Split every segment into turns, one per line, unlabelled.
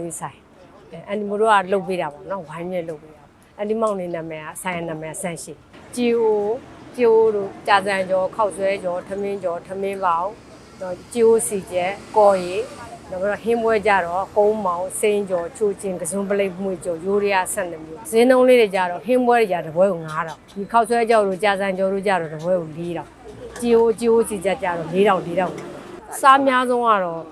လေးဆိုင်အဲအန်ဒီမိုတို့ကလုတ်ပေးတာပေါ့နော်ဝိုင်းမြဲလုတ်ပေးတာအန်ဒီမောင်နေနာမည်ကဆိုင်နာမည်ဆန့်ရှိဂျီအိုဂျီအိုတို့ကြာစံကျော်ခောက်ဆွဲကျော်ထမင်းကျော်ထမင်းပေါင်တော့ဂျီအိုစီကျဲကော်ရီနောက်ပြီးတော့ဟင်းပွဲကြတော့ကုန်းမောင်စိန်ကျော်ချိုချင်းကစုံပလိတ်မှုကျော်ရိုးရရဆက်နေမျိုးဈေးနှုန်းလေးတွေကြတော့ဟင်းပွဲတွေကြတပွဲကို9000ဒီခောက်ဆွဲကျော်တို့ကြာစံကျော်တို့ကြတော့တပွဲကို4000ဂျီအိုဂျီအိုစီကျဲကြတော့4000 4000စားများဆုံးကတော့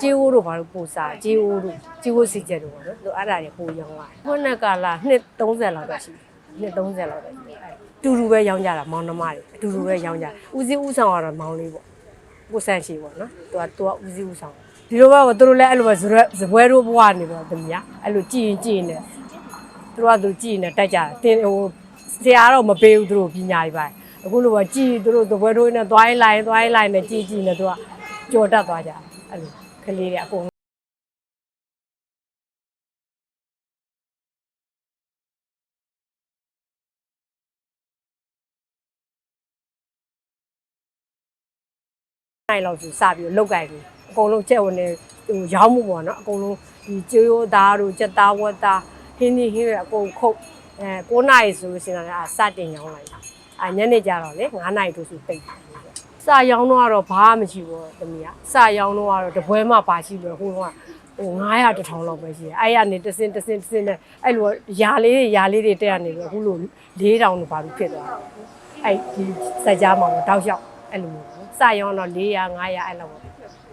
ဂျီအိုတို့ဘာလို့ပို့စားဂျီအိုတို့ဂျီအိုစီချက်တို့ပေါ့နော်သူအဲ့ဒါတွေပို့ရောင်းသွားတယ်ခုနှစ်ကာလနှစ်30လောက်တော့ရှိတယ်နှစ်30လောက်တော့ရှိတယ်အဲ့တူတူပဲရောင်းကြတာမောင်နှမတွေအတူတူပဲရောင်းကြဦးစီးဦးဆောင်ကတော့မောင်လေးပေါ့ကိုဆန့်ရှိပေါ့နော်သူကသူကဦးစီးဦးဆောင်ဒီလိုပဲသူတို့လည်းအဲ့လိုပဲဇရွဲဇပွဲတို့ဘဝနေပေါ့တမီးအဲ့လိုကြည်ရင်ကြည်ရင်လည်းသူကသူကြည်နေတက်ကြတာတင်ဟိုဆရာတော့မပေးဘူးသူတို့ပညာတွေပါအခုလိုပဲကြည်သူတို့ဇပွဲတို့နဲ့သွားရင်လိုက်သွားရင်လိုက်နဲ့ကြည်ကြည်နဲ့သူကကြော်တက်သွားကြအဲ့လို ကလေးတွေအကုန်နိုင်လောက်ဆိုစပြီးတော့လောက်ကင်ပြီးအကုန်လုံးချက်ဝင်နေဟိုရောင်းမှုပေါ့နော်အကုန်လုံးဒီကျွေးရိုးသားတို့ချက်သားဝက်သားဟင်းဒီဟင်းတွေအကုန်ခုတ်အဲ9နာရီဆိုလို့ရှိရင်လည်းအစတင်ရောင်းလိုက်တာအညနေကြတော့လေ9နာရီတို့ဆိုပိတ်တယ် စရောင်းတော့ကတော့ဘာမှမရှိဘူးတမီးကစရောင်းတော့ကတော့တပွဲမှပါရှိလို့ဟိုကဟို900တထောင်လောက်ပဲရှိတယ်အဲ့ရနေတစင်တစင်တစင်နဲ့အဲ့လိုຢာလေးတွေຢာလေးတွေတက်ရနေပြီးအခုလို4000လို့ပါပြီးဖြစ်သွားတယ်အဲ့ဒီစက်ကြားမှာတော့တောက်လျှောက်အဲ့လိုမျိုးစရောင်းတော့400 500အဲ့လောက်ပဲ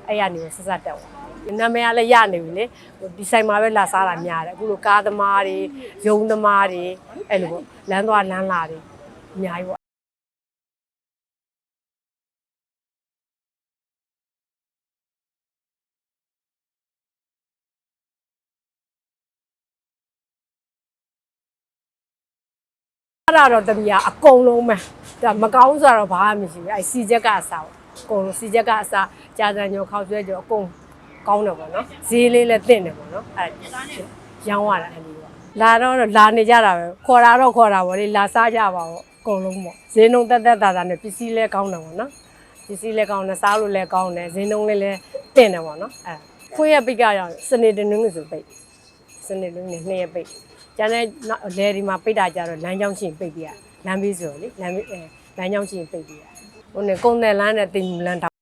အဲ့ရနေဆက်ဆက်တက်သွားနာမည်ကလည်းရနေပြီလေဒီဆိုင်မှာပဲလာစားတာများတယ်အခုလိုကားသမားတွေယုံသမားတွေအဲ့လိုပေါ့လမ်းသွားလမ်းလာတွေအများကြီးပေါ့ အဲ့ဒါတော့တမီးကအကုန်လုံးပဲဒါမကောင်းဆိုတော့ဘာမှမရှိဘူးအဲ့စီချက်ကအစားပေါ့အကုန်လုံးစီချက်ကအစားကြာစံကျော်ခောက်ဆွဲကျော်အကုန်ကောင်းတယ်ပေါ့နော်ဈေးလေးလည်းတင့်တယ်ပေါ့နော်အဲ့ရောင်းရတာအဲ့ဒီပေါ့လာတော့လာနေကြတာပဲခေါ်တာတော့ခေါ်တာပေါ့လေလာစားကြပါပေါ့အကုန်လုံးပေါ့ဈေးနှုန်းတက်တက်တာတာနဲ့ပစ္စည်းလည်းကောင်းတယ်ပေါ့နော်ပစ္စည်းလည်းကောင်းတယ်စားလို့လည်းကောင်းတယ်ဈေးနှုန်းလေးလည်းတင့်တယ်ပေါ့နော်အဲ့ခွေးရပိတ်ကရအောင်စနေတနင်္ဂနွေဆိုပိတ် စနေလုံးနဲ့နှစ်ရက်ပိတ်ကျန်တဲ့နောက်လယ်ဒီမှာပိတ်တာကြတော့လမ်းကြောင်းချင်းပိတ်ပြရလမ်းဘေးဆိုတော့လေလမ်းဘေးအဲလမ်းကြောင်းချင်းပိတ်ပြရဟိုနဲ့ကုန်းတဲ့လမ်းနဲ့တင်လမ်း